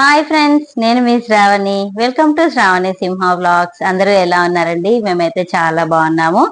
Hi friends నేను మీ Shravani. Welcome to Shravani Simha blogs అందరూ ఎలా ఉన్నారండి? మేమైతే చాలా బాగున్నాము.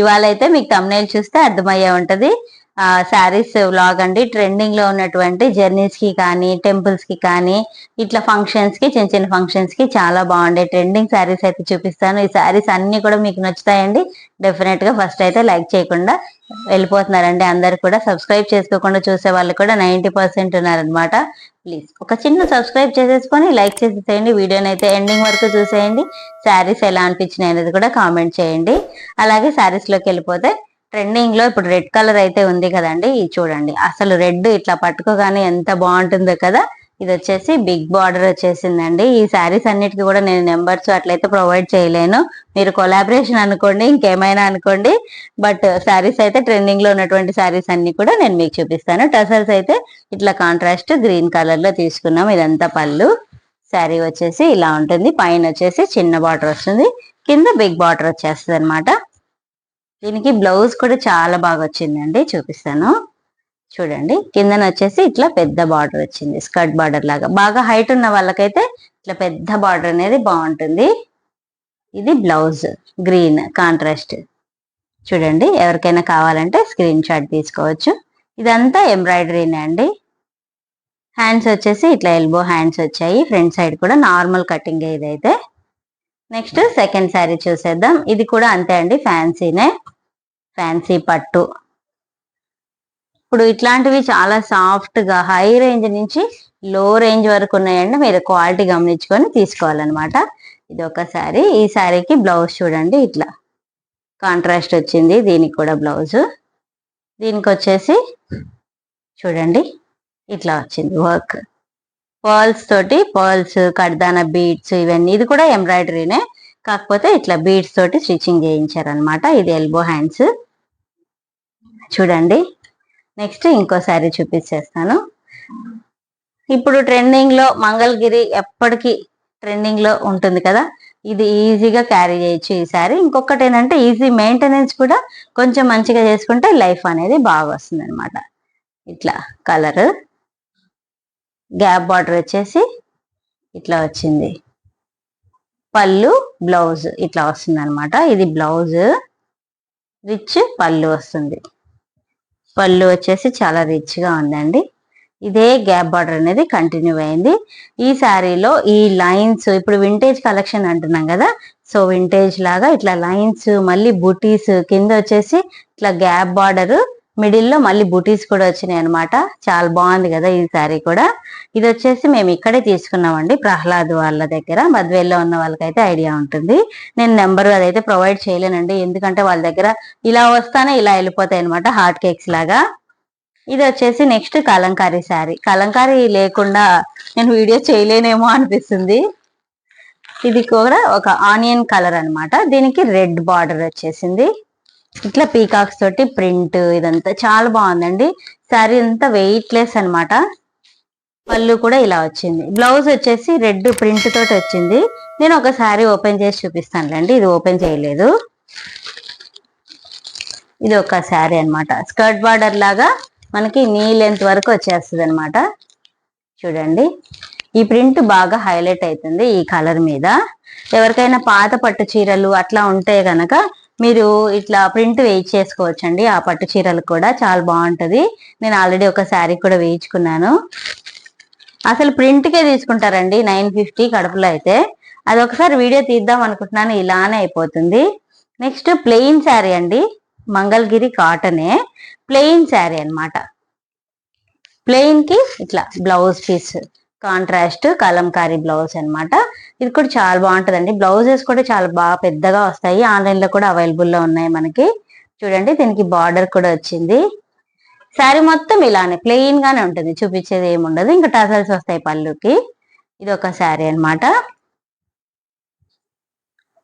ఇవాళ అయితే మీకు తమ్నేల్ చూస్తే అర్థమయ్యే ఉంటది. శారీస్ వ్లాగ్ అండి. ట్రెండింగ్లో ఉన్నటువంటి జర్నీస్కి కానీ టెంపుల్స్కి కానీ ఇట్లా ఫంక్షన్స్కి చిన్న చిన్న ఫంక్షన్స్కి చాలా బాగుండే. ట్రెండింగ్ శారీస్ అయితే చూపిస్తాను. ఈ శారీస్ అన్ని కూడా మీకు నచ్చుతాయండి. డెఫినెట్గా ఫస్ట్ అయితే లైక్ చేయకుండా వెళ్ళిపోతున్నారండి. అందరు కూడా సబ్స్క్రైబ్ చేసుకోకుండా చూసే వాళ్ళు కూడా నైన్టీ పర్సెంట్ ఉన్నారనమాట ప్లీజ్ ఒక చిన్న సబ్స్క్రైబ్ చేసేసుకొని లైక్ చేసేసేయండి. వీడియోని అయితే ఎండింగ్ వరకు చూసేయండి. శారీస్ ఎలా అనిపించినాయి అనేది కూడా కామెంట్ చేయండి. అలాగే శారీస్లోకి వెళ్ళిపోతే ట్రెండింగ్లో ఇప్పుడు రెడ్ కలర్ అయితే ఉంది కదండి. ఇది చూడండి. అసలు రెడ్ ఇట్లా పట్టుకోగానే ఎంత బాగుంటుందో కదా. ఇది వచ్చేసి బిగ్ బార్డర్ వచ్చేసిందండి. ఈ శారీస్ అన్నిటికీ కూడా నేను నెంబర్స్ అట్లయితే ప్రొవైడ్ చేయలేను. మీరు కొలాబరేషన్ అనుకోండి ఇంకేమైనా అనుకోండి. బట్ శారీస్ అయితే ట్రెండింగ్లో ఉన్నటువంటి శారీస్ అన్ని కూడా నేను మీకు చూపిస్తాను. టసల్స్ అయితే ఇట్లా కాంట్రాస్ట్ గ్రీన్ కలర్లో తీసుకున్నాం. ఇదంతా పళ్ళు. శారీ వచ్చేసి ఇలా ఉంటుంది. పైన వచ్చేసి చిన్న బార్డర్ వస్తుంది. కింద బిగ్ బార్డర్ వచ్చేస్తుంది అనమాట దీనికి బ్లౌజ్ కూడా చాలా బాగా వచ్చిందండి చూపిస్తాను. చూడండి కిందన వచ్చేసి ఇట్లా పెద్ద బార్డర్ వచ్చింది స్కర్ట్ బార్డర్ లాగా. బాగా హైట్ ఉన్న వాళ్ళకైతే ఇట్లా పెద్ద బార్డర్ అనేది బాగుంటుంది. ఇది బ్లౌజ్ గ్రీన్ కాంట్రాస్ట్. చూడండి ఎవరికైనా కావాలంటే స్క్రీన్ షాట్ తీసుకోవచ్చు. ఇదంతా ఎంబ్రాయిడరీనే అండి. హ్యాండ్స్ వచ్చేసి ఇట్లా ఎల్బో హ్యాండ్స్ వచ్చాయి. ఫ్రంట్ సైడ్ కూడా నార్మల్ కటింగ్ ఇదైతే. నెక్స్ట్ సెకండ్ శారీ చూసేద్దాం. ఇది కూడా అంతే అండి ఫ్యాన్సీనే. ఫ్యాన్సీ పట్టు. ఇప్పుడు ఇట్లాంటివి చాలా సాఫ్ట్గా హై రేంజ్ నుంచి లో రేంజ్ వరకు ఉన్నాయండి. మీరు క్వాలిటీ గమనించుకొని తీసుకోవాలన్నమాట. ఇది ఒక శారీ. ఈ శారీకి బ్లౌజ్ చూడండి ఇట్లా. కాంట్రాస్ట్ వచ్చింది దీనికి కూడా బ్లౌజ్. దీనికి వచ్చేసి చూడండి ఇట్లా వచ్చింది వర్క్. పర్ల్స్ తోటి పర్ల్స్ కడ్దాన బీడ్స్ ఇవన్నీ ఇది కూడా ఎంబ్రాయిడరీనే. కాకపోతే ఇట్లా బీడ్స్ తోటి స్టిచ్చింగ్ చేయించారనమాట ఇది ఎల్బో హ్యాండ్స్. చూడండి. నెక్స్ట్ ఇంకో శారీ చూపించేస్తాను. ఇప్పుడు ట్రెండింగ్లో మంగళగిరి ఎప్పటికీ ట్రెండింగ్లో ఉంటుంది కదా. ఇది ఈజీగా క్యారీ చేయొచ్చు ఈ శారీ. ఇంకొకటి ఏంటంటే ఈజీ మెయింటెనెన్స్ కూడా కొంచెం మంచిగా చేసుకుంటే లైఫ్ అనేది బాగా వస్తుంది అనమాట ఇట్లా కలర్. గ్యాప్ బార్డర్ వచ్చేసి ఇట్లా వచ్చింది. పళ్ళు బ్లౌజ్ ఇట్లా వస్తుంది అనమాట ఇది బ్లౌజ్. రిచ్ పళ్ళు వస్తుంది. పళ్ళు వచ్చేసి చాలా రిచ్గా ఉందండి. ఇదే గ్యాప్ బార్డర్ అనేది కంటిన్యూ అయింది. ఈ శారీలో ఈ లైన్స్ ఇప్పుడు వింటేజ్ కలెక్షన్ అంటున్నాం కదా సో వింటేజ్ లాగా ఇట్లా లైన్స్ మళ్ళీ బుటీస్ కింద వచ్చేసి ఇట్లా గ్యాప్ బార్డర్ మిడిల్లో మళ్ళీ బుటీస్ కూడా వచ్చినాయి అనమాట చాలా బాగుంది కదా ఈ శారీ కూడా. ఇది వచ్చేసి మేము ఇక్కడే తీసుకున్నామండి ప్రహ్లాద్ వాళ్ళ దగ్గర. మద్వేల్లో ఉన్న వాళ్ళకైతే ఐడియా ఉంటుంది. నేను నెంబర్ అదైతే ప్రొవైడ్ చేయలేనండి. ఎందుకంటే వాళ్ళ దగ్గర ఇలా వస్తానే ఇలా వెళ్ళిపోతాయి అనమాట హాట్ కేక్స్ లాగా. ఇది వచ్చేసి నెక్స్ట్ కలంకారీ శారీ. కలంకారీ లేకుండా నేను వీడియో చేయలేనేమో అనిపిస్తుంది. ఇది కూడా ఒక ఆనియన్ కలర్ అనమాట దీనికి రెడ్ బార్డర్ వచ్చేసింది. ఇట్లా పీకాక్స్ తోటి ప్రింట్ ఇదంతా చాలా బాగుందండి. శారీ అంతా వెయిట్ లెస్ అనమాట పళ్ళు కూడా ఇలా వచ్చింది. బ్లౌజ్ వచ్చేసి రెడ్ ప్రింట్ తోటి వచ్చింది. నేను ఒక శారీ ఓపెన్ చేసి చూపిస్తానులేండి. ఇది ఓపెన్ చేయలేదు. ఇది ఒక శారీ అన్నమాట. స్కర్ట్ బార్డర్ లాగా మనకి నీ లెంత్ వరకు వచ్చేస్తుంది అనమాట చూడండి. ఈ ప్రింట్ బాగా హైలైట్ అవుతుంది ఈ కలర్ మీద. ఎవరికైనా పాత పట్టు చీరలు అట్లా ఉంటే కనుక మీరు ఇట్లా ప్రింట్ వేయించేసుకోవచ్చండి ఆ పట్టు చీరలు కూడా చాలా బాగుంటుంది. నేను ఆల్రెడీ ఒక శారీ కూడా వేయించుకున్నాను అసలు ప్రింట్కే తీసుకుంటారండి నైన్ ఫిఫ్టీ కడుపులో అయితే. అది ఒకసారి వీడియో తీద్దాం అనుకుంటున్నాను. ఇలానే అయిపోతుంది. నెక్స్ట్ ప్లెయిన్ శారీ అండి. మంగళగిరి కాటనే ప్లెయిన్ శారీ అనమాట ప్లెయిన్కి ఇట్లా blouse piece. Contrast Kalamkari blouse అనమాట ఇది కూడా చాలా బాగుంటుందండి. బ్లౌజెస్ కూడా చాలా బాగా పెద్దగా వస్తాయి. ఆన్లైన్లో కూడా అవైలబుల్లో ఉన్నాయి మనకి. చూడండి దీనికి బార్డర్ కూడా వచ్చింది. శారీ మొత్తం ఇలానే ప్లెయిన్ గానే ఉంటుంది. చూపించేది ఏముండదు ఇంకా టసల్స్ వస్తాయి పళ్ళుకి. ఇది ఒక శారీ అన్నమాట.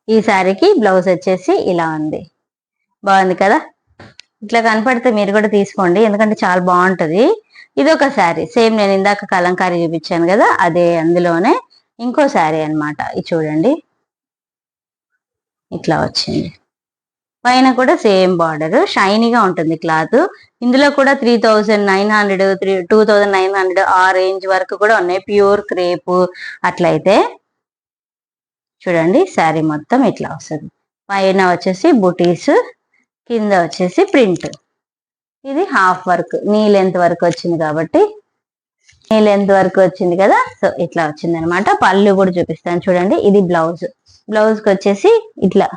ఈ శారీకి బ్లౌజ్ వచ్చేసి ఇలా ఉంది. బాగుంది కదా? ఇట్లా కనపడితే మీరు కూడా తీసుకోండి. ఎందుకంటే చాలా బాగుంటది. ఇది ఒక శారీ. సేమ్ నేను ఇందాక కలంకారీ చూపించాను కదా అదే అందులోనే ఇంకో శారీ అన్నమాట. ఇది చూడండి. ఇట్లా వచ్చింది. పైన కూడా సేమ్ బార్డర్. షైనీగా ఉంటుంది క్లాత్. ఇందులో కూడా three thousand nine hundred three two thousand nine hundred ఆ రేంజ్ వరకు కూడా ఉన్నాయి. ప్యూర్ క్రేప్ అట్లయితే. చూడండి శారీ మొత్తం ఇట్లా వస్తుంది. పైన వచ్చేసి బుటీస్ కింద వచ్చేసి ప్రింట్. ఇది హాఫ్ వర్క్. నీ లెంత్ వరకు వచ్చింది కాబట్టి నీ లెంత్ వరకు వచ్చింది కదా? సో ఇట్లా వచ్చింది అనమాట పళ్ళు కూడా చూపిస్తాను. చూడండి ఇది బ్లౌజ్. బ్లౌజ్కి వచ్చేసి ఇట్లా.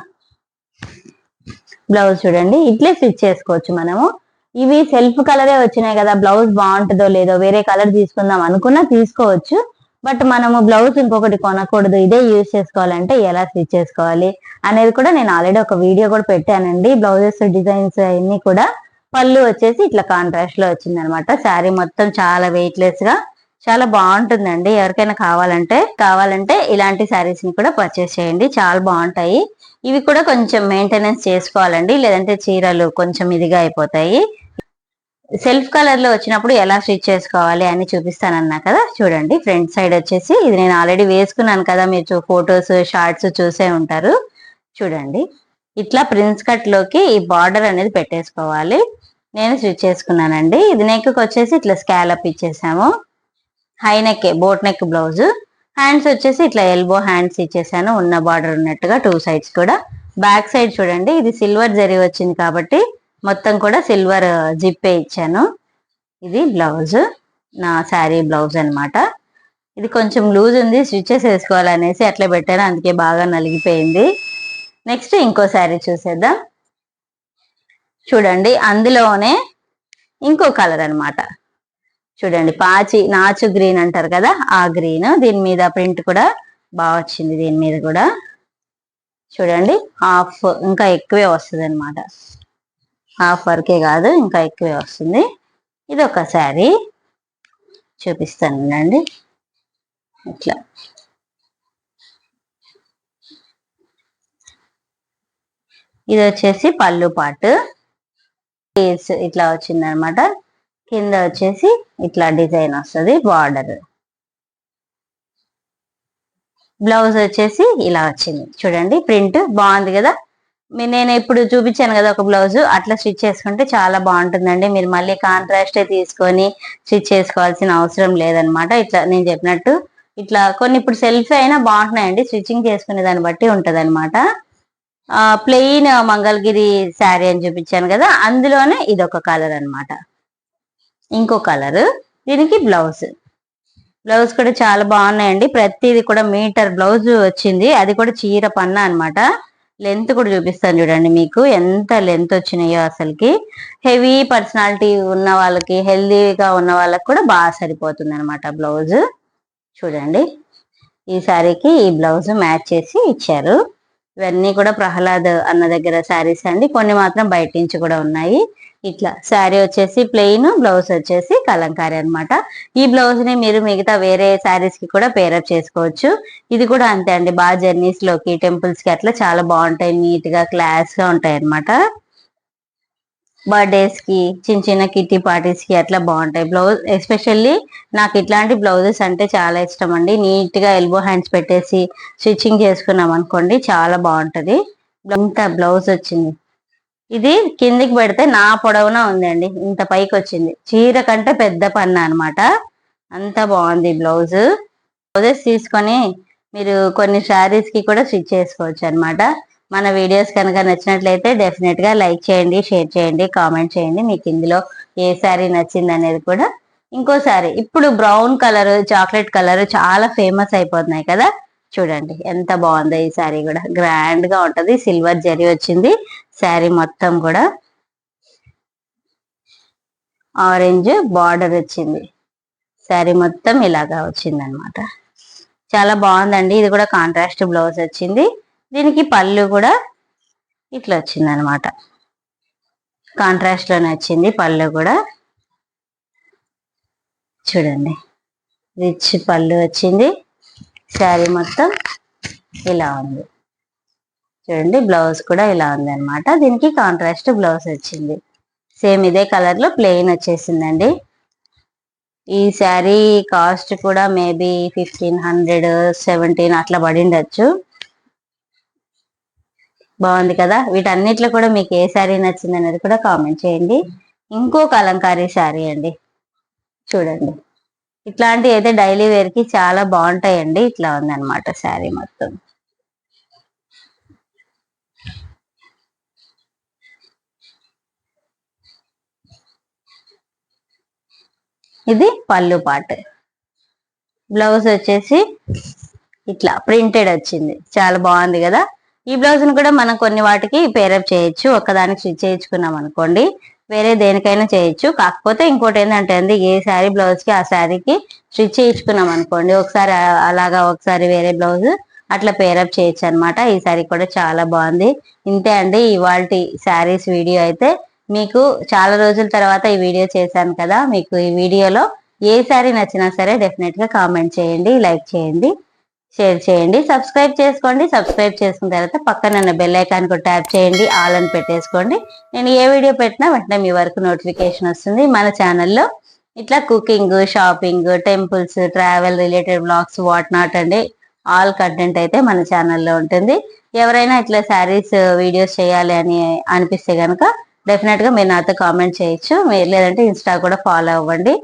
బ్లౌజ్ చూడండి ఇట్లే స్టిచ్ చేసుకోవచ్చు మనము. ఇవి సెల్ఫ్ కలరే వచ్చినాయి కదా. బ్లౌజ్ బాగుంటుందో లేదో వేరే కలర్ తీసుకుందాం అనుకున్నా తీసుకోవచ్చు. బట్ మనము బ్లౌజ్ ఇంకొకటి కొనకూడదు. ఇదే యూజ్ చేసుకోవాలంటే ఎలా స్టిచ్ చేసుకోవాలి అనేది కూడా నేను ఆల్రెడీ ఒక వీడియో కూడా పెట్టానండి. బ్లౌజెస్ డిజైన్స్ అన్ని కూడా పళ్ళు వచ్చేసి ఇట్లా కాంట్రాస్ట్లో వచ్చింది అనమాట శారీ మొత్తం చాలా వెయిట్లెస్గా చాలా బాగుంటుందండి. ఎవరికైనా కావాలంటే కావాలంటే ఇలాంటి శారీస్ని కూడా పర్చేస్ చేయండి. చాలా బాగుంటాయి. ఇవి కూడా కొంచెం మెయింటెనెన్స్ చేసుకోవాలండి. లేదంటే చీరలు కొంచెం ఇదిగా అయిపోతాయి. సెల్ఫ్ కలర్లో వచ్చినప్పుడు ఎలా స్టిచ్ చేసుకోవాలి అని చూపిస్తానన్నా కదా? చూడండి ఫ్రంట్ సైడ్ వచ్చేసి ఇది నేను ఆల్రెడీ వేసుకున్నాను కదా మీరు ఫొటోస్ షార్ట్స్ చూసే ఉంటారు. చూడండి ఇట్లా ప్రిన్స్ కట్లోకి ఈ బార్డర్ అనేది పెట్టేసుకోవాలి. నేను స్టిచ్ చేసుకున్నానండి. ఇది నెక్కి వచ్చేసి ఇట్లా scallop ఇచ్చేసాము. High neck boat neck blouse. Hands వచ్చేసి ఇట్లా ఎల్బో హ్యాండ్స్ ఇచ్చేసాను. ఉన్న బార్డర్ ఉన్నట్టుగా టూ సైడ్స్ కూడా. బ్యాక్ సైడ్ చూడండి ఇది సిల్వర్ జరీ వచ్చింది కాబట్టి మొత్తం కూడా సిల్వర్ జిప్పే ఇచ్చాను. ఇది బ్లౌజ్. నా శారీ బ్లౌజ్ అనమాట ఇది కొంచెం లూజ్ ఉంది స్టిచెస్ వేసుకోవాలనేసి అట్లా పెట్టాను అందుకే బాగా నలిగిపోయింది. నెక్స్ట్ ఇంకో శారీ చూసేద్దాం. చూడండి అందులోనే ఇంకో కలర్ అనమాట చూడండి పాచి నాచు గ్రీన్ అంటారు కదా ఆ గ్రీన్. దీని మీద ప్రింట్ కూడా బాగా వచ్చింది దీని మీద కూడా. చూడండి హాఫ్ ఇంకా ఎక్కువే వస్తుంది అనమాట హాఫ్ వరకే కాదు ఇంకా ఎక్కువే వస్తుంది. ఇది ఒక శారీ. చూపిస్తాను అండి ఇట్లా. ఇది వచ్చేసి పళ్ళు పాటు. ఇట్లా వచ్చింది అనమాట కింద వచ్చేసి ఇట్లా డిజైన్ వస్తుంది బార్డర్. బ్లౌజ్ వచ్చేసి ఇలా వచ్చింది. చూడండి ప్రింట్ బాగుంది కదా? నేను ఇప్పుడు చూపించాను కదా ఒక బ్లౌజ్ అట్లా స్టిచ్ చేసుకుంటే చాలా బాగుంటుందండి. మీరు మళ్ళీ కాంట్రాస్టే తీసుకొని స్టిచ్ చేసుకోవాల్సిన అవసరం లేదనమాట. ఇట్లా నేను చెప్పినట్టు ఇట్లా కొన్ని ఇప్పుడు సెల్ఫ్ అయినా బాగుంటున్నాయండి స్టిచ్చింగ్ చేసుకునే దాన్ని బట్టి ఉంటుంది అనమాట ప్లెయిన్ మంగళగిరి శారీ అని చూపించాను కదా అందులోనే ఇదొక కలర్ అనమాట. ఇంకో కలర్ దీనికి బ్లౌజ్ బ్లౌజ్ కూడా చాలా బాగున్నాయండి. ప్రతిది కూడా మీటర్ బ్లౌజ్ వచ్చింది. అది కూడా చీర పన్న అనమాట. లెంత్ కూడా చూపిస్తాను చూడండి మీకు. ఎంత లెంత్ వచ్చినాయో అసలుకి. హెవీ పర్సనాలిటీ ఉన్న వాళ్ళకి హెల్దీగా ఉన్న వాళ్ళకి కూడా బాగా సరిపోతుంది అనమాట బ్లౌజ్. చూడండి. ఈ శారీకి ఈ బ్లౌజ్ మ్యాచ్ చేసి ఇచ్చారు. ఇవన్నీ కూడా ప్రహ్లాద్ అన్న దగ్గర శారీస్ అండి. కొన్ని మాత్రం బయట నుంచి కూడా ఉన్నాయి. ఇట్లా శారీ వచ్చేసి ప్లెయిన్ బ్లౌజ్ వచ్చేసి కలంకారీ అనమాట ఈ బ్లౌజ్ని మీరు మిగతా వేరే శారీస్కి కూడా పేరప్ చేసుకోవచ్చు. ఇది కూడా అంతే అండి బాగా జర్నీస్లోకి టెంపుల్స్కి అట్లా చాలా బాగుంటాయి నీట్గా క్లాస్గా ఉంటాయి అనమాట బర్త్డేస్కి చిన్న చిన్న కిట్టి పార్టీస్కి అట్లా బాగుంటాయి. బ్లౌజ్ ఎస్పెషల్లీ నాకు ఇట్లాంటి బ్లౌజెస్ అంటే చాలా ఇష్టం అండి. నీట్గా ఎల్బో హ్యాండ్స్ పెట్టేసి స్టిచ్చింగ్ చేసుకున్నాం అనుకోండి చాలా బాగుంటది. ఇంత బ్లౌజ్ వచ్చింది. ఇది కిందికి పెడితే నా పొడవునా ఉందండి. ఇంత పైకి వచ్చింది. చీర కంటే పెద్ద పన్న అనమాట అంత బాగుంది బ్లౌజ్. బ్లౌజెస్ తీసుకొని మీరు కొన్ని శారీస్కి కూడా స్టిచ్ చేసుకోవచ్చు అనమాట మన వీడియోస్ కనుక నచ్చినట్లయితే డెఫినెట్గా లైక్ చేయండి షేర్ చేయండి కామెంట్ చేయండి. మీకు ఇందులో ఏ శారీ నచ్చింది అనేది కూడా. ఇంకోసారి ఇప్పుడు బ్రౌన్ కలర్ చాక్లెట్ కలర్ చాలా ఫేమస్ అయిపోతున్నాయి కదా. చూడండి ఎంత బాగుందో ఈ శారీ కూడా. గ్రాండ్గా ఉంటది సిల్వర్ జరీ వచ్చింది. శారీ మొత్తం కూడా ఆరెంజ్ బార్డర్ వచ్చింది. శారీ మొత్తం ఇలాగా వచ్చింది అనమాట చాలా బాగుందండి ఇది కూడా కాంట్రాస్ట్ బ్లౌజ్ వచ్చింది. దీనికి పళ్ళు కూడా ఇట్లా వచ్చింది అనమాట కాంట్రాస్ట్లోనే వచ్చింది పళ్ళు కూడా. చూడండి రిచ్ పళ్ళు వచ్చింది. శారీ మొత్తం ఇలా ఉంది. చూడండి బ్లౌజ్ కూడా ఇలా ఉంది అనమాట దీనికి కాంట్రాస్ట్ బ్లౌజ్ వచ్చింది. సేమ్ ఇదే కలర్లో ప్లెయిన్ వచ్చేసిందండి. ఈ శారీ కాస్ట్ కూడా మేబీ ఫిఫ్టీన్ హండ్రెడ్ సెవెంటీన్ అట్లా పడిండొచ్చు బాగుంది కదా? వీటన్నిటిలో కూడా మీకు ఏ శారీ నచ్చింది అనేది కూడా కామెంట్ చేయండి. ఇంకో కలంకారీ శారీ అండి. చూడండి. ఇట్లాంటి అయితే డైలీ వేర్కి చాలా బాగుంటాయండి. ఇట్లా ఉంది శారీ మొత్తం. ఇది పళ్ళు పాట. బ్లౌజ్ వచ్చేసి ఇట్లా ప్రింటెడ్ వచ్చింది. చాలా బాగుంది కదా. ఈ బ్లౌజ్ను కూడా మనం కొన్ని వాటికి పేరప్ చేయొచ్చు. ఒకదానికి స్టిచ్ చేయించుకున్నాం అనుకోండి. వేరే దేనికైనా చేయొచ్చు. కాకపోతే ఇంకోటి ఏంటంటే అండి ఏ శారీ బ్లౌజ్కి ఆ శారీకి స్టిచ్ చేయించుకున్నాం అనుకోండి ఒకసారి అలాగా ఒకసారి వేరే బ్లౌజ్ అట్లా పేరప్ చేయొచ్చు అనమాట ఈ శారీ కూడా చాలా బాగుంది. ఇంతే అండి ఇవాళ శారీస్ వీడియో అయితే మీకు చాలా రోజుల తర్వాత ఈ వీడియో చేశాను కదా మీకు ఈ వీడియోలో ఏ శారీ నచ్చినా సరే డెఫినెట్గా కామెంట్ చేయండి లైక్ చేయండి. షేర్ చేయండి సబ్స్క్రైబ్ చేసుకోండి సబ్స్క్రైబ్ చేసుకున్న తర్వాత పక్కన బెల్ ఐకాన్ కూడా ట్యాప్ చేయండి ఆల్ అని పెట్టేసుకోండి. నేను ఏ వీడియో పెట్టినా వెంటనే మీ వరకు నోటిఫికేషన్ వస్తుంది. మన ఛానల్లో ఇట్లా cooking shopping temples travel related blogs what not అండి ఆల్ కంటెంట్ అయితే మన ఛానల్లో ఉంటుంది. ఎవరైనా ఇట్లా శారీస్ వీడియోస్ చేయాలి అని అనిపిస్తే కనుక డెఫినెట్గా మీరు నాతో కామెంట్ చేయొచ్చు. మీరు లేదంటే ఇన్స్టా కూడా ఫాలో అవ్వండి.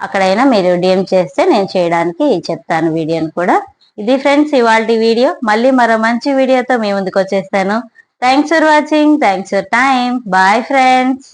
అక్కడైనా మీరు డిఎం చేస్తే నేను చేయడానికి చెప్తాను వీడియోని కూడా. ఇది ఫ్రెండ్స్ ఇవాళ వీడియో. మళ్ళీ మరో మంచి వీడియోతో మీ ముందుకు వచ్చేస్తాను thanks for watching thanks for time bye friends